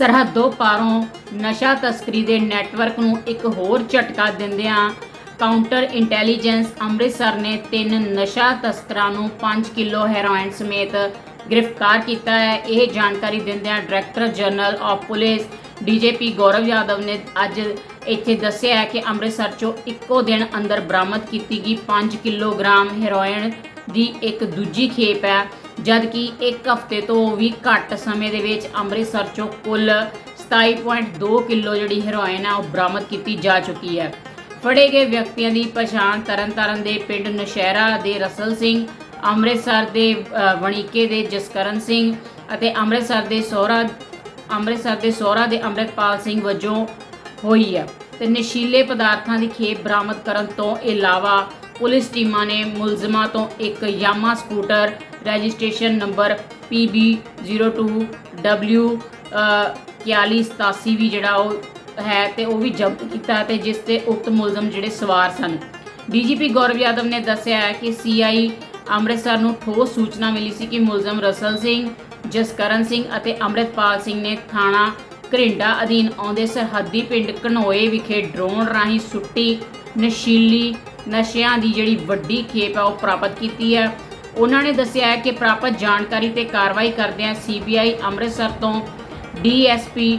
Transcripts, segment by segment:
ਸਰਹੱਦੋਂ ਪਾਰੋਂ ਨਸ਼ਾ ਤਸਕਰੀ ਦੇ ਨੈਟਵਰਕ ਨੂੰ ਇੱਕ ਹੋਰ ਝਟਕਾ ਦਿੰਦਿਆਂ ਕਾਊਂਟਰ ਇੰਟੈਲੀਜੈਂਸ ਅੰਮ੍ਰਿਤਸਰ ਨੇ ਤਿੰਨ ਨਸ਼ਾ ਤਸਕਰਾਂ ਨੂੰ 5 ਕਿਲੋ ਹੈਰੋਇਨ ਸਮੇਤ ਗ੍ਰਿਫਤਾਰ ਕੀਤਾ ਹੈ। ਇਹ ਜਾਣਕਾਰੀ ਦਿੰਦਿਆਂ director general of police DGP Gaurav Yadav ਨੇ ਅੱਜ ਇੱਥੇ ਦੱਸਿਆ ਹੈ ਕਿ ਅੰਮ੍ਰਿਤਸਰ ਚੋਂ ਇੱਕੋ ਦਿਨ ਅੰਦਰ ਬਰਾਮਦ ਕੀਤੀ ਗਈ 5 ਕਿਲੋਗ੍ਰਾਮ ਹੈਰੋਇਨ ਦੀ ਇੱਕ ਦੂਜੀ ਖੇਪ ਹੈ। ਜਦਕਿ ਇੱਕ ਹਫ਼ਤੇ ਤੋਂ ਵੀ ਘੱਟ ਸਮੇਂ ਦੇ ਵਿੱਚ ਅੰਮ੍ਰਿਤਸਰ ਚੋਂ ਕੁੱਲ 27.2 ਕਿਲੋ ਜਿਹੜੀ ਹੈਰੋਇਨ ਹੈ ਉਹ ਬਰਾਮਦ ਕੀਤੀ ਜਾ ਚੁੱਕੀ ਹੈ। ਫੜੇ ਗਏ ਵਿਅਕਤੀਆਂ ਦੀ ਪਛਾਣ ਤਰਨਤਾਰਨ ਦੇ ਪਿੰਡ ਨਸ਼ਹਿਰਾ ਦੇ ਰਸਲ ਸਿੰਘ ਅੰਮ੍ਰਿਤਸਰ ਦੇ ਅ, ਵਣੀਕੇ ਦੇ ਜਸਕਰਨ ਸਿੰਘ ਅਤੇ ਅੰਮ੍ਰਿਤਸਰ ਦੇ ਸੋਹਰਾ ਅੰਮ੍ਰਿਤਸਰ ਦੇ ਸੋਹਰਾ ਦੇ ਅੰਮ੍ਰਿਤਪਾਲ ਸਿੰਘ ਵਜੋਂ ਹੋਈ ਹੈ। ਤੇ ਨਸ਼ੀਲੇ ਪਦਾਰਥਾਂ ਦੀ ਖੇਪ ਬਰਾਮਦ ਕਰਨ ਤੋਂ ਇਲਾਵਾ ਪੁਲਿਸ ਟੀਮਾਂ ਨੇ ਮੁਲਜ਼ਮਾਂ ਤੋਂ ਇੱਕ Yamaha scooter registration number PB02W 4187 ਵੀ ਜਿਹੜਾ ਉਹ ਹੈ ਤੇ ਉਹ ਵੀ ਜ਼ਬਤ ਕੀਤਾ ਤੇ ਜਿਸ ਤੇ ਉਕਤ ਮੁਲਜ਼ਮ ਜਿਹੜੇ ਸਵਾਰ ਸਨ। ਡੀਜੀਪੀ ਗੌਰਵ ਯਾਦਵ ਨੇ ਦੱਸਿਆ ਹੈ ਕਿ ਸੀਆਈ ਅੰਮ੍ਰਿਤਸਰ ਨੂੰ ਠੋਸ ਸੂਚਨਾ ਮਿਲੀ ਸੀ ਕਿ ਮੁਲਜ਼ਮ ਰਸਲ ਸਿੰਘ, ਜਸਕਰਨ ਸਿੰਘ ਅਤੇ ਅੰਮ੍ਰਿਤਪਾਲ ਸਿੰਘ ਨੇ ਥਾਣਾ ਘਰਿੰਡਾ ਅਧੀਨ ਆਉਂਦੇ ਸਰਹੱਦੀ ਪਿੰਡ ਘਨੋਏ ਵਿਖੇ ਡਰੋਨ ਰਾਹੀਂ ਸੁੱਟੀ ਨਸ਼ੀਲੀ ਨਸ਼ਿਆਂ ਦੀ ਜਿਹੜੀ ਵੱਡੀ ਖੇਪ ਹੈ ਉਹ ਪ੍ਰਾਪਤ ਕੀਤੀ ਹੈ। ਉਹਨਾਂ ਨੇ ਦੱਸਿਆ ਹੈ ਕਿ ਪ੍ਰਾਪਤ ਜਾਣਕਾਰੀ ਤੇ ਕਾਰਵਾਈ ਕਰਦਿਆਂ ਸੀਬੀਆਈ ਅੰਮ੍ਰਿਤਸਰ ਤੋਂ ਡੀਐਸਪੀ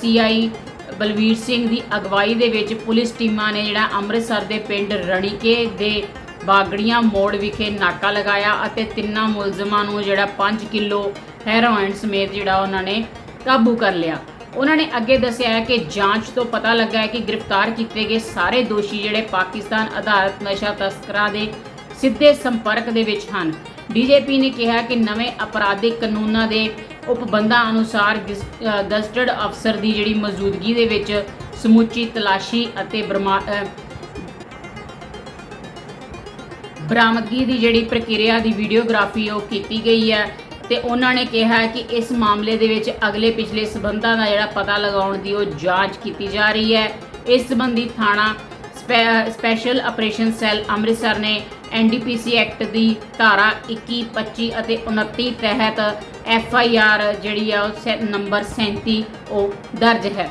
ਸੀਆਈ ਬਲਵੀਰ ਸਿੰਘ ਦੀ ਅਗਵਾਈ ਦੇ ਵਿੱਚ ਪੁਲਿਸ ਟੀਮਾਂ ਨੇ ਜਿਹੜਾ ਅੰਮ੍ਰਿਤਸਰ ਦੇ ਪਿੰਡ ਰਣੀਕੇ ਦੇ ਬਾਗੜੀਆਂ ਮੋੜ ਵਿਖੇ ਨਾਕਾ ਲਗਾਇਆ ਅਤੇ ਤਿੰਨਾਂ ਮੁਲਜ਼ਮਾਂ ਨੂੰ ਜਿਹੜਾ 5 ਕਿਲੋ ਹੈਰੋਇਨ ਸਮੇਤ ਜਿਹੜਾ ਉਹਨਾਂ ਨੇ ਕਾਬੂ ਕਰ ਲਿਆ। ਉਹਨਾਂ ਨੇ ਅੱਗੇ ਦੱਸਿਆ ਹੈ ਕਿ ਜਾਂਚ ਤੋਂ ਪਤਾ ਲੱਗਾ ਹੈ ਕਿ ਗ੍ਰਿਫਤਾਰ ਕੀਤੇ ਗਏ ਸਾਰੇ ਦੋਸ਼ੀ ਜਿਹੜੇ ਪਾਕਿਸਤਾਨ ਆਧਾਰਿਤ ਨਸ਼ਾ ਤਸਕਰਾਂ ਦੇ ਸਿੱਧੇ ਸੰਪਰਕ ਦੇ ਵਿੱਚ ਹਨ। ਡੀਜੀਪੀ ਨੇ ਕਿਹਾ ਕਿ ਨਵੇਂ ਅਪਰਾਧਿਕ ਕਾਨੂੰਨਾਂ ਦੇ ਉਪਬੰਧਾਂ ਅਨੁਸਾਰ ਗਜ਼ਟਡ ਅਫਸਰ ਦੀ ਜਿਹੜੀ ਮੌਜੂਦਗੀ ਦੇ ਵਿੱਚ ਸਮੁੱਚੀ ਤਲਾਸ਼ੀ ਅਤੇ ਬਰਮਾ- ਬਰਾਮਦਗੀ ਦੀ ਜਿਹੜੀ ਪ੍ਰਕਿਰਿਆ ਦੀ ਵੀਡੀਓਗ੍ਰਾਫੀ ਉਹ ਕੀਤੀ ਗਈ ਹੈ ਤੇ ਉਹਨਾਂ ਨੇ ਕਿਹਾ ਕਿ ਇਸ ਮਾਮਲੇ ਦੇ ਵਿੱਚ ਅਗਲੇ ਪਿਛਲੇ ਸਬੰਧਾਂ ਦਾ ਜਿਹੜਾ ਪਤਾ ਲਗਾਉਣ ਦੀ ਉਹ ਜਾਂਚ ਕੀਤੀ ਜਾ ਰਹੀ ਹੈ। ਇਸ ਸੰਬੰਧੀ ਥਾਣਾ ਸਪੈ- ਸਪੈਸ਼ਲ ਆਪਰੇਸ਼ਨ ਸੈੱਲ ਅੰਮ੍ਰਿਤਸਰ ਨੇ ਐਨਡੀਪੀਸੀ ਐਕਟ ਦੀ ਧਾਰਾ 21 25 ਅਤੇ 29 ਤਹਿਤ ਐਫ ਆਈ ਆਰ ਜਿਹੜੀ ਆ, ਉਹ ਸੈ- ਨੰਬਰ 37 ਉਹ ਦਰਜ ਹੈ।